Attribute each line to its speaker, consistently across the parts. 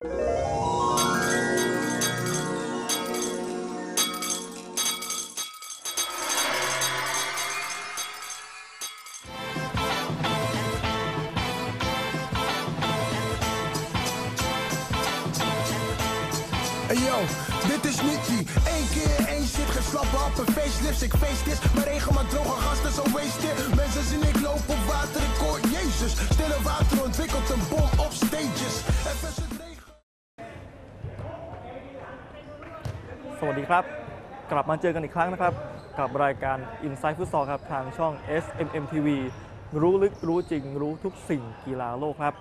Speaker 1: Yo, dit is die Eén keer één shit, geen slappe happen, facelifts, ik face this. Mijn regelmaat droge gasten, zo wasted. Mensen zien ik loop op water, ik hoor Jezus. Stille water ontwikkelt een bom op
Speaker 2: สวัสดีครับ กลับมาเจอกันอีกครั้งนะครับ กับรายการ Inside Football ครับทางช่อง SMM TV รู้ลึกรู้จริง รู้ทุกสิ่งกีฬาโลกครับ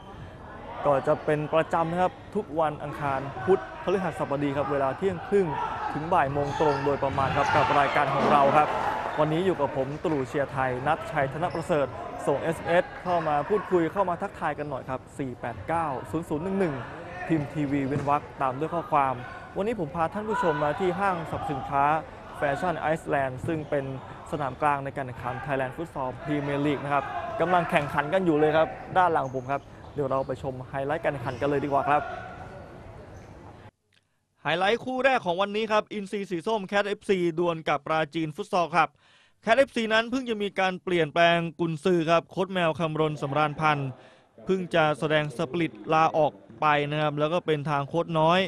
Speaker 2: ก็จะเป็นประจำนะครับทุกวันอังคารพุธพฤหัสบดีครับ เวลาเที่ยงครึ่งถึงบ่ายโมงตรงโดยประมาณครับกับรายการของเราครับ วันนี้อยู่กับผมตรู่เชียร์ไทย นัดชัยธนประเสริฐ ส่ง SMS เข้ามาพูดคุยเข้ามาทักทายกันหน่อยครับ 489 0011 พิมพ์ทีวีเว้นวรรคตามด้วยข้อความวันนี้ผมพาท่านผู้ชมมาที่ห้างสรรพสินค้าแฟชั่นไอซ์แลนด์ซึ่งเป็นสนามกลางในการแข่งขัน Thailand Futsal Premier League นะครับกำลังแข่งขันกันอยู่เลยครับ ด้านหลังผมครับ เดี๋ยวเราไปชมไฮไลท์การแข่งขันกันเลยดีกว่าครับไฮไลท์คู่แรกของวันนี้ครับ อินซีสีส้มแคท FC ดวลกับปราจีนฟุตซอลครับแคท FC นั้นเพิ่งจะมีการเปลี่ยนแปลงกุนซือครับโค้ชแมวคำรณสำราญพันธ์เพิ่งจะแสดงสปริตลาออกไปนะครับแล้วก็เป็นทางโค้ชน้อย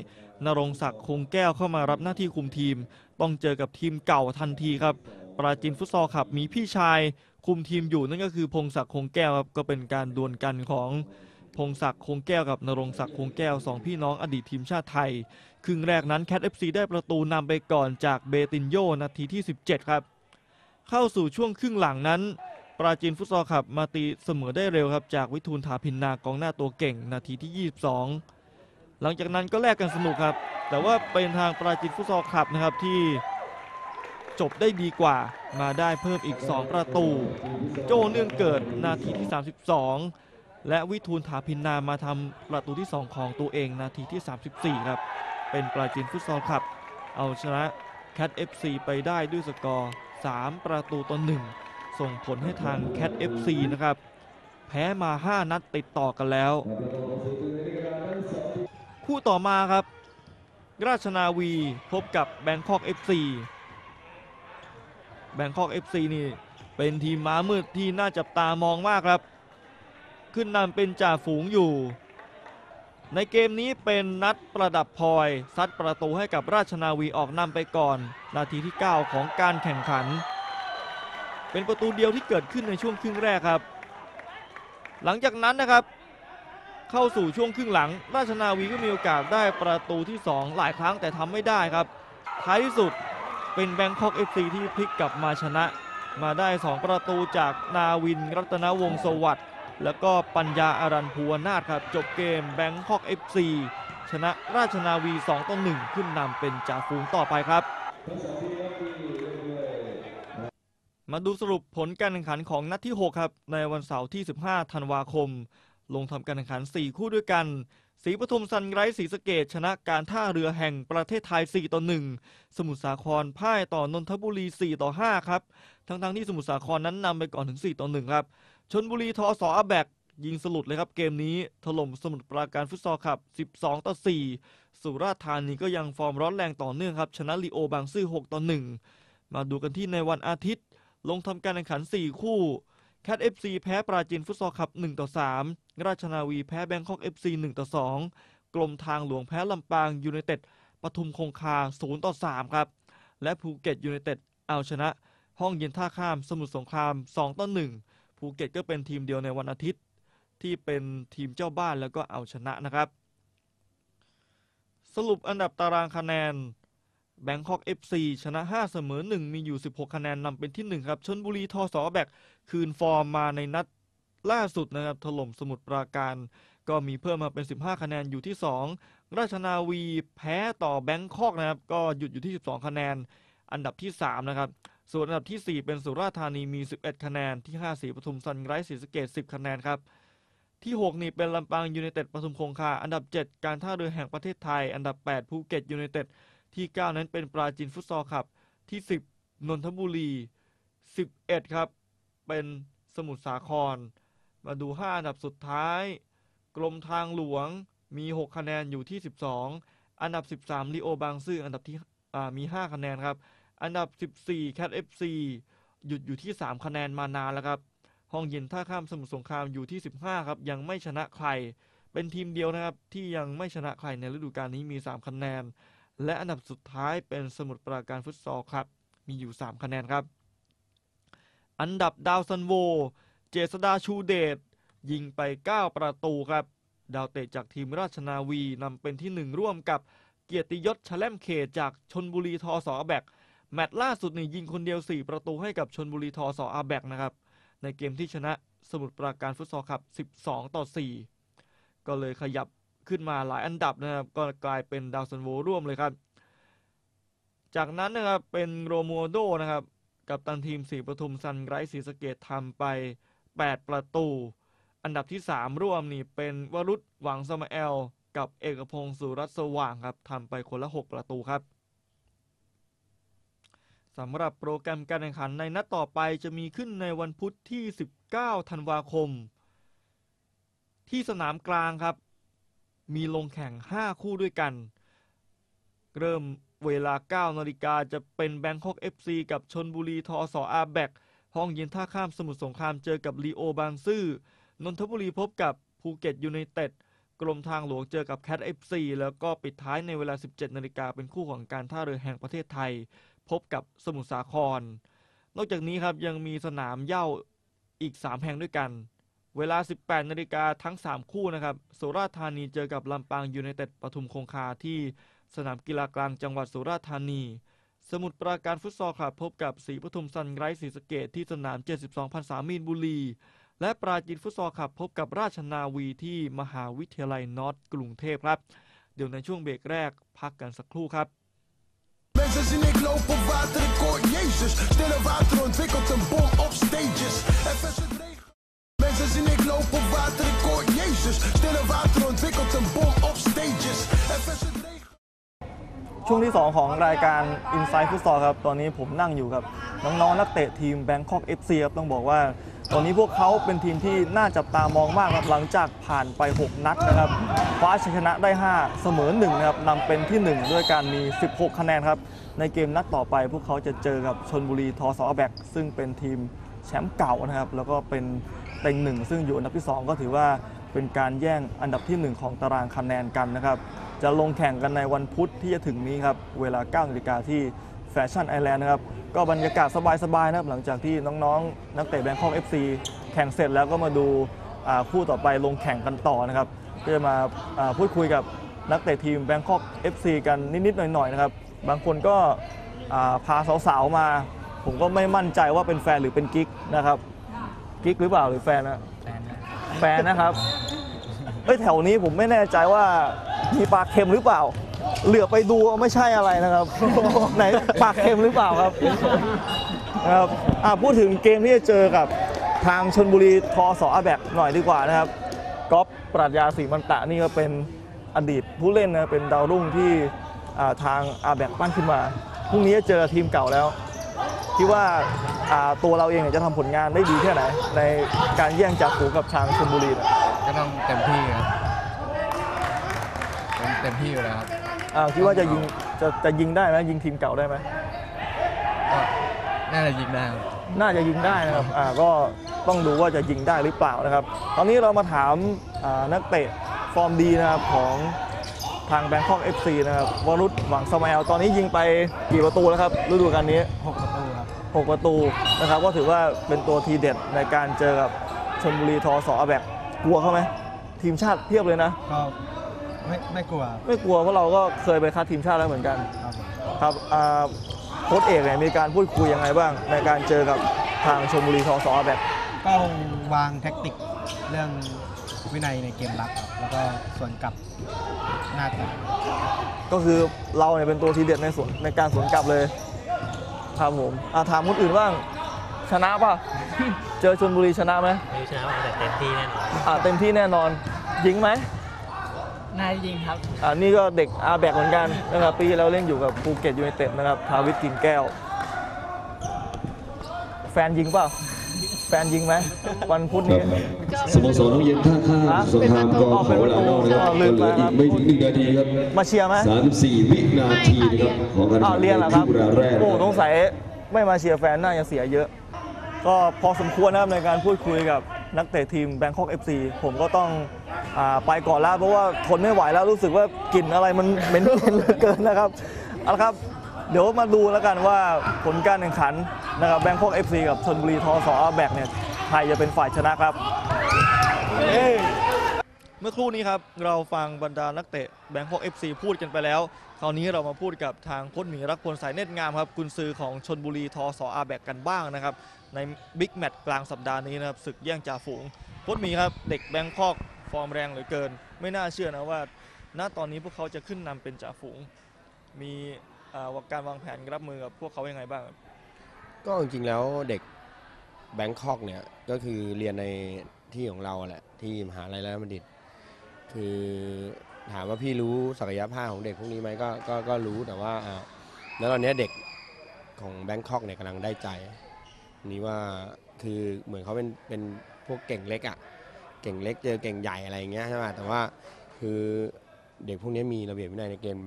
Speaker 2: นรงศักดิ์คงแก้วเข้ามารับหน้าที่คุมทีม ต้องเจอกับทีมเก่าทันทีครับ ปราจีนฟุตซอลครับมีพี่ชาย คุมทีมอยู่นั่นก็คือพงศักดิ์คงแก้วครับก็เป็นการดวลกันของพงศักดิ์คงแก้วกับนรงศักดิ์คงแก้วสองพี่น้องอดีตทีมชาติไทย ครึ่งแรกนั้นแคท FC ได้ประตูนำไปก่อนจากเบตินโยนาทีที่ 17 ครับ เข้าสู่ช่วงครึ่งหลังนั้น ปราจีนฟุตซอลขับมาตีเสมอได้เร็วครับจากวิทูลถาพินนากองหน้าตัวเก่งนาทีที่ 22 หลังจากนั้นก็แลกกันสนุกครับ แต่ว่าเป็นทางปราจีนฟุตซอลขับนะครับที่จบได้ดีกว่ามาได้เพิ่มอีก 2 ประตู โจเนื่องเกิดนาทีที่ 32 และวิทูลถาพินนามาทำประตูที่ 2 ของตัวเองนาทีที่ 34 ครับ เป็นปราจีนฟุตซอลขับ เอาชนะแคท FC ไปได้ด้วยสกอร์ 3 ประตูต่อ1ส่งผลให้ทางแคท FC นะครับ แพ้มา 5 นัดติดต่อกันแล้ว คู่ต่อมาครับ ราชนาวีพบกับแบงคอก FC แบงคอก FC นี่เป็นทีมม้ามืดที่น่าจับตามองมากครับ ขึ้นนำเป็นจ่าฝูงอยู่ ในเกมนี้เป็นนัดประดับพลอยซัดประตูให้กับราชนาวีออกนำไปก่อน นาทีที่ 9 ของการแข่งขัน เป็นประตูเดียวที่เกิดขึ้นในช่วงครึ่งแรกครับ หลังจากนั้นนะครับ เข้าสู่ช่วงครึ่งหลัง ราชนาวีก็มีโอกาสได้ประตูที่ 2 หลายครั้งแต่ทำไม่ได้ครับ ท้ายที่สุดเป็นแบงคอกเอฟซีที่พลิกกลับมาชนะ มาได้ 2 ประตูจากนาวินรัตนวงศ์สวัสด์แล้วก็ปัญญาอารันภูวนาถครับ จบเกมแบงคอก FC ชนะราชนาวี 2ต่อ1ขึ้นนำเป็นจ่าฝูงต่อไปครับ มาดูสรุปผลการแข่งขันของนัดที่ 6 ครับ ในวันเสาร์ที่ 15 ธันวาคม ลงทำการแข่งขัน 4 คู่ด้วยกันศรีปทุมซันไรส์ศรีสะเกดชนะการท่าเรือแห่งประเทศไทย 4 ต่อ 1 สมุทรสาครพ่ายต่อนนทบุรี 4 ต่อ 5 ครับ ทั้งๆที่สมุทรสาครนั้นนำไปก่อนถึง 4 ต่อ 1 ครับ ชนบุรีทอสออาแบกยิงสลุดเลยครับเกมนี้ถล่มสมุทรปราการฟุตซอลครับ 12 ต่อ 4 สุราษฎร์ธานีก็ยังฟอร์มร้อนแรงต่อเนื่องครับ ชนะลีโอบางซื่อ 6 ต่อ 1 มาดูกันที่ในวันอาทิตย์ ลงทำการแข่งขัน 4 คู่ แคท FC แพ้ปราจีนฟุตซอลคับ1ต่อ3ราชนาวีแพ้แบงคอก FC 1ต่อ2กรมทางหลวงแพ้ลำปางยูไนเต็ดปทุมคงคา0ต่อ3ครับ และภูเก็ตยูไนเต็ดเอาชนะ ห้องเย็นท่าข้ามสมุทรสงคราม2ต่อ1ภูเก็ตก็เป็นทีมเดียวในวันอาทิตย์ ที่เป็นทีมเจ้าบ้านแล้วก็เอาชนะนะครับ สรุปอันดับตารางคะแนน แบงคอก FC ชนะ 5 เสมอ 1 มีอยู่ 16 คะแนนนำเป็นที่ 1 ครับชนบุรีทอสอแบกคืนฟอร์มมาในนัดล่าสุดนะครับถล่มสมุทรปราการ ก็มีเพิ่มมาเป็น 15 คะแนนอยู่ที่ 2 ราชนาวีแพ้ต่อแบงคอกนะครับ ก็หยุดอยู่ที่ 12 คะแนน อันดับที่ 3 นะครับ ส่วนอันดับที่ 4 เป็นสุราษฎร์ธานีมี 11 คะแนนที่ 5 สีปทุมซันไรส์ศรีสะเกด10 คะแนนครับที่ 6 นี่เป็นลำปางยูไนเต็ดปทุมคงคาอันดับ 7 การท่าเรือแห่งประเทศไทย อันดับ 8 ภูเก็ตยูไนเต็ด ที่ 9 นั้นเป็นปราจีนฟุตซอลครับ ที่ 10 นนทบุรี 11 ครับ เป็นสมุทรสาคร มาดู 5 อันดับสุดท้าย กรมทางหลวงมี 6 คะแนนอยู่ที่ 12 อันดับ 13ลีโอบางซื่ออันดับที่มี 5 คะแนนครับ อันดับ 14 Cat FC หยุดอยู่ที่ 3 คะแนนมานานแล้วครับ ห้องเย็นท่าข้ามสมุทรสงครามอยู่ที่ 15 ครับ ยังไม่ชนะใคร เป็นทีมเดียวนะครับที่ยังไม่ชนะใครในฤดูกาลนี้มี 3 คะแนน และอันดับสุดท้ายเป็นสมุทรปราการฟุตซอลครับ มีอยู่ 3 คะแนนครับ อันดับดาวซันโว เจษดาชูเดชยิงไป 9 ประตูครับ ดาวเตะจากทีมราชนาวีนำเป็นที่ 1 ร่วมกับเกียรติยศชแลมเขตจากชนบุรีทอสออาแบกแมตช์ล่าสุดนี่ยิงคนเดียว 4 ประตูให้กับชนบุรีทอสออาแบกนะครับในเกมที่ชนะสมุทรปราการฟุตซอลครับ 12 ต่อ 4 ก็เลยขยับ ขึ้นมาหลายอันดับนะครับก็กลายเป็นดาวซันโวร่วมเลยครับ จากนั้นนะครับเป็นโรโมโดนะครับกับตันทีมสีปทุมซันไรส์สีสเกดทำไป 8 ประตู อันดับที่ 3 ร่วมนี่เป็นวรุษหวังสมาเอล กับเอกพงศ์สุรัตสว่างครับทำไปคนละ 6 ประตูครับสำหรับโปรแกรมการแข่งขันในนัดต่อไปจะมีขึ้นในวันพุธที่ 19 ธันวาคม ที่สนามกลางครับ มีลงแข่ง 5 คู่ด้วยกัน เริ่มเวลา 9 นาฬิกาจะเป็นแบงคอก FC กับชนบุรีทอสออาแบกห้องเย็นท่าข้ามสมุทรสงครามเจอกับลีโอบางซื่อนนทบุรีพบกับภูเก็ตยูไนเต็ดกรมทางหลวงเจอกับแคท FC แล้วก็ปิดท้ายในเวลา 17 นาฬิกาเป็นคู่ของการท่าเรือแห่งประเทศไทย พบกับสมุทรสาคร นอกจากนี้ครับยังมีสนามเย้าอีก 3 แห่งด้วยกัน เวลา 18 นาฬิกาทั้ง 3 คู่นะครับ สุราษฎร์ธานีเจอกับลำปางยูไนเต็ดปทุมคงคาที่สนามกีฬากลางจังหวัดสุราษฎร์ธานี สมุทรปราการฟุตซอลคลับพบกับศรีปทุมซันไรส์ศรีสะเกดที่สนาม 72พันสามีนบุรี และปราจีนฟุตซอลคลับพบกับราชนาวีที่มหาวิทยาลัยนอร์ทกรุงเทพครับ เดี๋ยวในช่วงเบรกแรกพักกันสักครู่ครับ
Speaker 1: Mensen zien ik loop op water, ik hoor Jezus. Stille water ontwikkelt een bom op stages. Even is het regen. Mensen ik loop op water, ik hoor Jezus. Stille water ontwikkelt een bom op stages.
Speaker 2: ช่วงที่ 2 ของรายการ Inside Football ครับ ตอนนี้ผมนั่งอยู่กับ น้องๆนักเตะทีม Bangkok FC ครับ ต้องบอกว่า ตอนนี้พวกเขาเป็นทีมที่น่าจับตามองมากครับ หลังจากผ่านไป 6 นัดนะครับคว้าชัยชนะได้ 5 เสมอ1นะครับนำเป็นที่ 1 ด้วยการมี 16 คะแนนครับ ในเกมนัดต่อไปพวกเขาจะเจอกับชนบุรีทอสอแบกซึ่งเป็นทีมแชมป์เก่านะครับ แล้วก็เป็น เต็งหนึ่งซึ่งอยู่อันดับที่ 2 ก็ถือว่าเป็นการแย่งอันดับทีหนึ่1 ของตารางคะแนนกันนะครับ จะลงแข่งกันในวันพุธที่จะถึงนี้ครับ เวลา9นาฬิกาที่แฟชั่นไอแลนด์นะครับ ก็บรรยากาศสบายๆนะครับ หลังจากที่น้องๆ นักเตะแบงคอก FC แข่งเสร็จแล้วก็มาดูคู่ต่อไปลงแข่งกันต่อนะครับ ก็จะมาาพูดคุยกับนักเตะทีมแบงคอก FC กันนิดๆหน่อยๆนะครับ บางคนก็าพาสาวๆมา ผมก็ไม่มั่นใจว่าเป็นแฟนหรือเป็นกิ๊กนะครับ กิ๊กหรือเปล่าหรือแฟนนะแฟนนะครับเอ้ยแถวนี้ผมไม่แน่ใจว่ามีปลาเค็มหรือเปล่า เหลือไปดูไม่ใช่อะไรนะครับ ไหนปลาเค็มหรือเปล่าครับนะครับอะพูดถึงเกมที่จะเจอกับทางชนบุรีทอสออาแบกหน่อยดีกว่านะครับก๊อฟปรัชญาศรีมันตะนี่ก็เป็นอดีตผู้เล่นนะเป็นดาวรุ่งที่อ่าทางอาแบกปั้นขึ้นมาพรุ่งนี้จะเจอทีมเก่าแล้วคิดว่าอ่า ตัวเราเองเนี่ยจะทำผลงานได้ดีแค่ไหน ในการแย่งจากฝูงกับทางชลบุรีเนี่ย
Speaker 3: ก็ต้องเต็มที่ครับเต็มเต็มที่อยู่แล้วครับ
Speaker 2: อ่าคิดว่าจะยิงจะจะยิงได้ไหมยิงทีมเก่าได้ไหม
Speaker 3: ก็น่าจะยิงได้ครับ
Speaker 2: น่าจะยิงได้นะครับอ่าก็ต้องดูว่าจะยิงได้หรือเปล่านะครับ ตอนนี้เรามาถามอ่านักเตะฟอร์มดีนะครับของทางแบงคอก FC นะครับวรุษหวังสมาเอลตอนนี้ยิงไปกี่ประตูแล้วครับฤดูกาลนี้
Speaker 3: 6ประตูครับ
Speaker 2: 6 ประตูนะครับก็ถือว่าเป็นตัวทีเด็ดในการเจอกับชนบุรีทอสอแบบกลัวเขาไหมทีมชาติเพียบเลยนะ
Speaker 3: ก็ไม่ไม่กลัว
Speaker 2: ไม่กลัวเพราะเราก็เคยไปคัดทีมชาติแล้วเหมือนกัน
Speaker 3: ครับ
Speaker 2: ครับอ่าโค้ชเอกเนี่ยมีการพูดคุยยังไงบ้าง ในการเจอกับทางชมบุรีทอสอแบบ
Speaker 4: ก็วางแท็กติกเรื่องวินัยในเกมรับครับแล้วก็ส่วนกลับหน้าตัด
Speaker 2: ก็คือเราเนี่ยเป็นตัวทีเด็ดในสวนในการสวนกลับเลย ครับผมอ่าถามคนอื่นบ้าง ชนะป่ะ เจอชนบุรีชนะไหม
Speaker 5: ไม่รู้ชนะว่าแต่เต็มที่แน่นอน
Speaker 2: อ่าเต็มที่แน่นอน ยิงไหม
Speaker 5: น่าจะยิงครับ
Speaker 2: อ่านี่ก็เด็กอาแบกเหมือนกันนะครับปีที่แล้วเล่นอยู่กับภูเก็ตยูไนเต็ดนะครับทาวิทกินแก้ว แฟนยิงเปล่า
Speaker 6: แฟนยิงไหมวันพุธนี้
Speaker 7: สโมสรน้องเย็นท่าข้ามสงครามก็ขอเวลานอกนะครับ
Speaker 6: ลื
Speaker 7: ก็
Speaker 6: ม
Speaker 7: เหลื
Speaker 6: ไป
Speaker 7: ออีกไม่ถึงหนึ่งนาทีครับ
Speaker 6: มาเชียร์ไหม
Speaker 7: 34วินาทีนะครับของการ
Speaker 6: อ้าว
Speaker 7: แข่ง
Speaker 6: เรียนเหรอครับ
Speaker 7: ที่เวลาแรก
Speaker 6: โอ้
Speaker 7: นะค
Speaker 6: ส
Speaker 7: รับ
Speaker 6: งสัยไม่มาเชียร์แฟนน่าจะเสียเยอะ ก็พอสมควรนะครับในการพูดคุยกับนักเตะทีมแบงคอก FC ผมก็ต้องอาไปก่อนแล้วเพราะว่าทนไม่ไหวแล้วรู้สึกว่ากลิ่นอะไรมันเหม็นเหลือเกินนะครับเอาละครับ เดี๋ยวมาดูแล้วกันว่าผลการแข่งขันนะครับแบงคอก FC กับชนบุรีทอสอาแบกเนี่ยใครจะเป็นฝ่ายชนะครับเอ้ย
Speaker 2: เมื่อครู่นี้ครับ เราฟังบรรดานักเตะแบงคอก FC พูดกันไปแล้ว คราวนี้เรามาพูดกับทางโค้ชหมีรักพลสายเนตรงามครับกุนซือของชนบุรีทอสอาแบกกันบ้างนะครับ ในบิ๊กแมตช์กลางสัปดาห์นี้นะครับศึกแย่งจ่าฝูงโค้ชหมีครับเด็กแบงคอกฟอร์มแรงเหลือเกิน ไม่น่าเชื่อนะว่า ณตอนนี้พวกเขาจะขึ้นนำเป็นจ่าฝูง มีอ่า การวางแผนรับมือกับพวกเขายังไงบ้างครับ
Speaker 8: ก็จริงๆแล้วเด็กแบงคอกเนี่ยก็คือเรียนในที่ของเราแหละที่มหาลัยราชบัณฑิต คือถามว่าพี่รู้ศักยภาพของเด็กพวกนี้ไหมก็ก็ก็รู้แต่ว่าแล้วตอนนี้เด็กของแบงคอกเนี่ยกำลังได้ใจ นี่ว่าคือเหมือนเขาเป็นเป็นพวกเก่งเล็กอะ่ะเก่งเล็กเจอเก่งใหญ่อะไรอย่างเงี้ยใช่ไหมแต่ว่าคือ เด็กพวกนี้มีระเบียบวินัยในเกม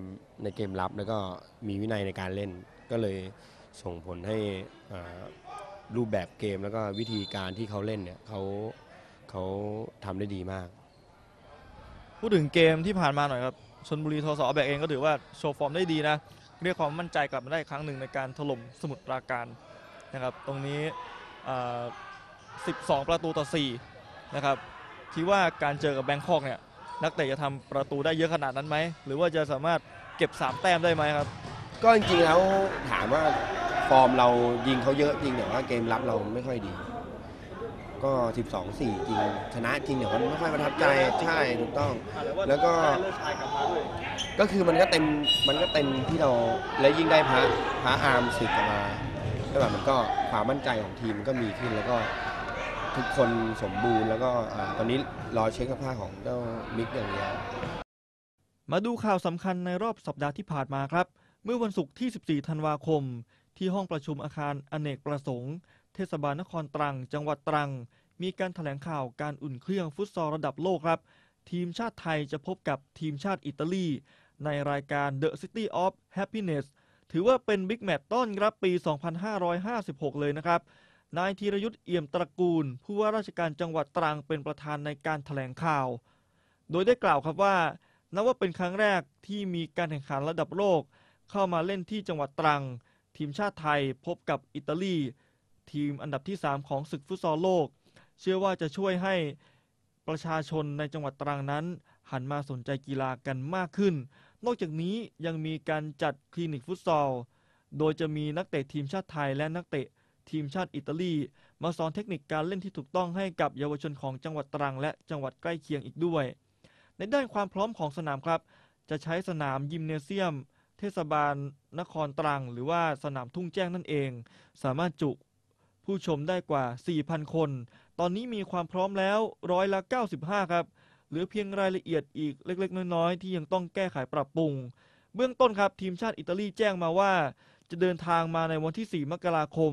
Speaker 8: ในเกมรับ แล้วก็มีวินัยในการเล่น ก็เลยส่งผลให้รูปแบบเกมแล้วก็วิธีการที่เขาเล่นเนี่ยเขาเขาทำได้ดีมาก
Speaker 2: พูดถึงเกมที่ผ่านมาหน่อยครับชนบุรีทศแบกเองก็ถือว่าโชว์ฟอร์มได้ดีนะ เรียกความมั่นใจกลับมาได้ครั้งหนึ่งในการถล่มสมุทรปราการนะครับ ตรงนี้ 12 ประตูต่อ 4 นะครับคิดว่าการเจอกับแบงคอกเนี่ย นักเตะจะทำประตูได้เยอะขนาดนั้นไหม หรือว่าจะสามารถเก็บ 3 แต้มได้ไหมครับ
Speaker 8: ก็จริงๆแล้วถามว่าฟอร์มเรายิงเขาเยอะจริงแต่ว่าเกมรับเราไม่ค่อยดี ก็ 12 4 จริง ชนะจริงแต่ว่าไม่ค่อยประทับใจใช่ถูกต้อง แล้วก็ก็คือมันก็เต็มมันก็เต็มที่เราและยิ่งได้พระพระอาร์มสึกมาแล้วแบบมันก็ความมั่นใจของทีมก็มีขึ้นแล้วก็ ทุกคนสมบูรณ์แล้วก็ตอนนี้รอเช็คสภาพของเจ้ามิกอย่างเดียว
Speaker 2: มาดูข่าวสำคัญในรอบสัปดาห์ที่ผ่านมาครับ เมื่อวันศุกร์ที่ 14 ธันวาคม ที่ห้องประชุมอาคารอเนกประสงค์ เทศบาลนครตรัง จังหวัดตรัง มีการถแถลงข่าวการอุ่นเครื่องฟุตซอลระดับโลกครับ ทีมชาติไทยจะพบกับทีมชาติอิตาลี ในรายการ The City of Happiness ถือว่าเป็นบิ๊กแมตช์ต้อนรับปี 2556 เลยนะครับ นายธีรยุทธ์เอี่ยมตระกูล ผู้ว่าราชการจังหวัดตรังเป็นประธานในการถแถลงข่าว โดยได้กล่าวครับว่านับว่าเป็นครั้งแรกที่มีการแข่งขันระดับโลก เข้ามาเล่นที่จังหวัดตรัง ทีมชาติไทยพบกับอิตาลี ทีมอันดับที่ 3 ของศึกฟุตซอลโลก เชื่อว่าจะช่วยให้ประชาชนในจังหวัดตรังนั้น หันมาสนใจกีฬากันมากขึ้น นอกจากนี้ยังมีการจัดคลินิกฟุตซอล โดยจะมีนักเตะทีมชาติไทยและนักเตะ ทีมชาติอิตาลีมาสอนเทคนิคการเล่นที่ถูกต้องให้กับเยาวชนของจังหวัดตรัง และจังหวัดใกล้เคียงอีกด้วย ในด้านความพร้อมของสนามครับ จะใช้สนามยิมเนเซียม เทศบาล นครตรัง หรือว่าสนามทุ่งแจ้งนั่นเอง สามารถจุผู้ชมได้กว่า 4,000 คน ตอนนี้มีความพร้อมแล้วร้อยละ 95 ครับ เหลือเพียงรายละเอียดอีกเล็กๆ น้อยๆ ที่ยังต้องแก้ไขปรับปรุง เบื้องต้นครับทีมชาติอิตาลีแจ้งมาว่า จะเดินทางมาในวันที่ 4 มกราคม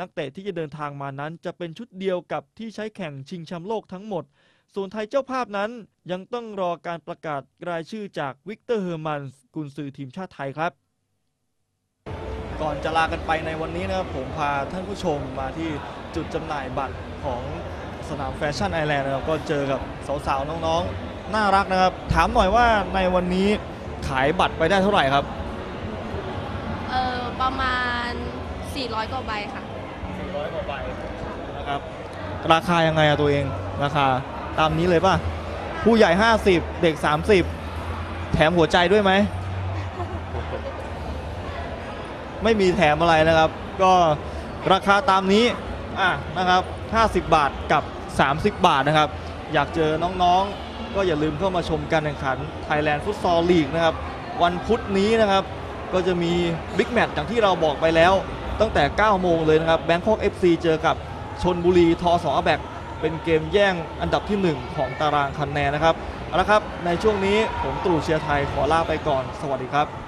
Speaker 2: นักเตะที่จะเดินทางมานั้นจะเป็นชุดเดียวกับที่ใช้แข่งชิงแชมป์โลกทั้งหมด ส่วนไทยเจ้าภาพนั้นยังต้องรอการประกาศรายชื่อจากวิกเตอร์เฮอร์มันส์กุนซือทีมชาติไทยครับ ก่อนจะลากันไปในวันนี้นะครับผมพาท่านผู้ชมมาที่จุดจำหน่ายบัตรของสนามแฟชั่นไอแลนด์นะครับก็เจอกับสาวๆ น้องๆ น่ารักนะครับ ถามหน่อยว่าในวันนี้ขายบัตรไปได้เท่าไหร่ครับ
Speaker 9: เออประมาณ 400 กว่าใบค่ะ
Speaker 2: 400กว่าใบนะครับ ราคายังไงอะตัวเองราคาตามนี้เลยป่ะ ผู้ใหญ่ 50 เด็ก 30 แถมหัวใจด้วยไหม ไม่มีแถมอะไรนะครับ ก็ราคาตามนี้อะนะครับ 50 บาทกับ 30 บาทนะครับ อยากเจอน้องๆ ก็อย่าลืมเข้ามาชมการแข่งขัน Thailand Football League นะครับ วันพุธนี้นะครับ ก็จะมีบิ๊กแมตช์อย่างที่เราบอกไปแล้ว ตั้งแต่ 9 โมงเลยนะครับแบงคอก FC เจอกับชนบุรีทอสอแบกเป็นเกมแย่งอันดับที่ 1 ของตารางคะแนนนะครับเอาละครับในช่วงนี้ผมตู่เชียร์ไทยขอลาไปก่อน สวัสดีครับ